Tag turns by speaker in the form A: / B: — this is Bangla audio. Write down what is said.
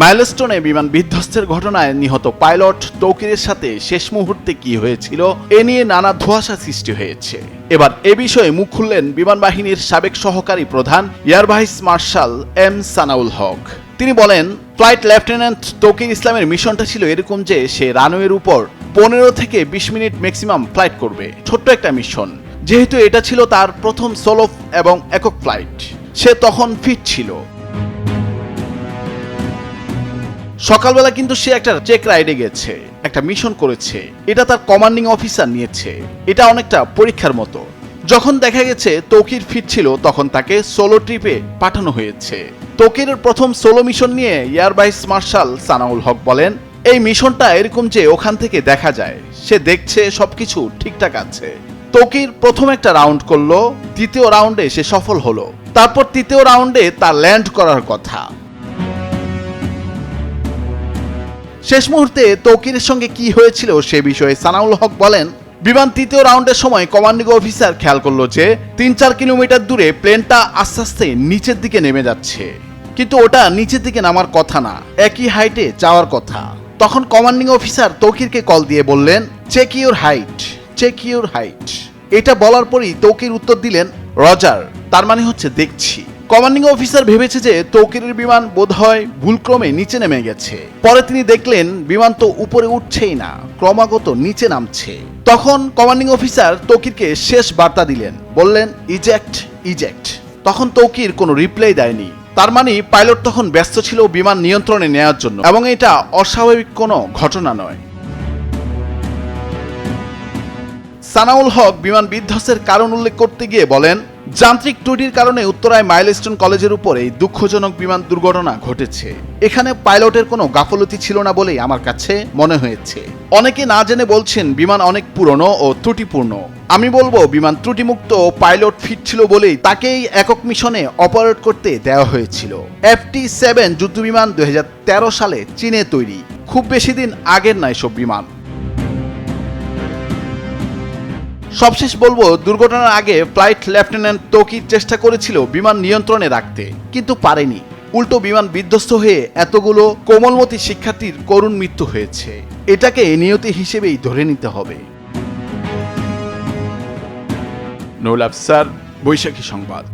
A: মাইলস্টোনে বিমান বিধ্বস্তের ঘটনায় নিহত পাইলট তৌকিরের সাথে শেষ মুহূর্তে কি হয়েছিল, এ নিয়ে নানা ধোঁয়াশা সৃষ্টি হয়েছে। এবার এ বিষয়ে মুখ খুললেন বিমান বাহিনীর সাবেক সহকারী প্রধান, air vice marshal M Sanaul Haque. তিনি বলেন, ফ্লাইট লেফটেন্যান্ট তৌকির ইসলামের মিশনটা ছিল এরকম যে সে রানওয়ের উপর পনেরো থেকে বিশ মিনিট ম্যাক্সিমাম ফ্লাইট করবে। ছোট্ট একটা মিশন। যেহেতু এটা ছিল তার প্রথম সোলো এবং একক ফ্লাইট। সে তখন ফিট ছিল। সকালবেলা কিন্তু সে একটা চেক রাইডে গেছে, একটা মিশন করেছে। এটা তার কমান্ডিং অফিসার নিয়েছে। এটা অনেকটা পরীক্ষার মতো। যখন দেখা গেছে তৌকির ফিট ছিল তখন তাকে সোলো ট্রিপে পাঠানো হয়েছে। তৌকিরের প্রথম সোলো মিশন নিয়ে air vice marshal Sanaul Haque বলেন, এই মিশনটা এরকম যে ওখান থেকে দেখা যায়। সে দেখছে সবকিছু ঠিকঠাক আছে। তৌকির প্রথম একটা রাউন্ড করল, দ্বিতীয় রাউন্ডে সে সফল হলো। তারপর তৃতীয় রাউন্ডে তার ল্যান্ড করার কথা। শেষ মুহূর্তে তৌকিরের সঙ্গে কি হয়েছিল সে বিষয়ে সানাউল হক বলেন, বিমান তৃতীয় রাউন্ডের সময় কমান্ডিং অফিসার খেয়াল করল যে তিন চার কিলোমিটার দূরে প্লেনটা আস্তে আস্তে নিচের দিকে নেমে যাচ্ছে। কিন্তু ওটা নিচের দিকে নামার কথা না, একই হাইটে যাওয়ার কথা। তখন কমান্ডিং অফিসার তৌকিরকে কল দিয়ে বললেন check your height check your height এটা বলার পরই তৌকির উত্তর দিলেন রজার তার মানে হচ্ছে দেখছি। কমান্ডিং অফিসার ভেবেছে যে তৌকিরের বিমান বোধহয় ভুলক্রমে নিচে নেমে গেছে। পরে তিনি দেখলেন বিমান তো উপরে উঠছেই না, ক্রমাগত নিচে নামছে। তখন কমান্ডিং অফিসার তৌকিরকে শেষ বার্তা দিলেন, বললেন ইজেক্ট ইজেক্ট তখন তৌকির কোনো রিপ্লাই দেয়নি। তার মানে পাইলট তখন ব্যস্ত ছিল বিমান নিয়ন্ত্রণে নেওয়ার জন্য, এবং এটা অস্বাভাবিক কোনো ঘটনা নয়। সানাউল হক বিমান বিধ্বস্তের কারণ উল্লেখ করতে গিয়ে বলেন যান্ত্রিক ত্রুটির কারণে উত্তরায় মাইলস্টোন কলেজের উপর এই দুঃখজনক বিমান দুর্ঘটনা ঘটেছে। এখানে পাইলটের কোনো গাফলতি ছিল না বলেই আমার কাছে মনে হয়েছে। অনেকে না জেনে বলছেন বিমান অনেক পুরনো ও ত্রুটিপূর্ণ। আমি বলব বিমান ত্রুটিমুক্ত ও পাইলট ফিট ছিল বলেই তাকেই একক মিশনে অপারেট করতে দেওয়া হয়েছিল। এফটি সেভেন যুদ্ধবিমান দুই হাজার তেরো সালে চীনে তৈরি। খুব বেশি দিন আগের নয় সব বিমান। সবশেষ বলব, দুর্ঘটনার আগে ফ্লাইট লেফটেন্যান্ট তৌকির চেষ্টা করেছিল বিমান নিয়ন্ত্রণে রাখতে, কিন্তু পারেনি। উল্টো বিমান বিধ্বস্ত হয়ে এতগুলো কোমলমতি শিক্ষার্থীর করুণ মৃত্যু হয়েছে। এটাকে নিয়তি হিসেবেই ধরে নিতে হবে। নৌল আফসার বৈশাখী সংবাদ।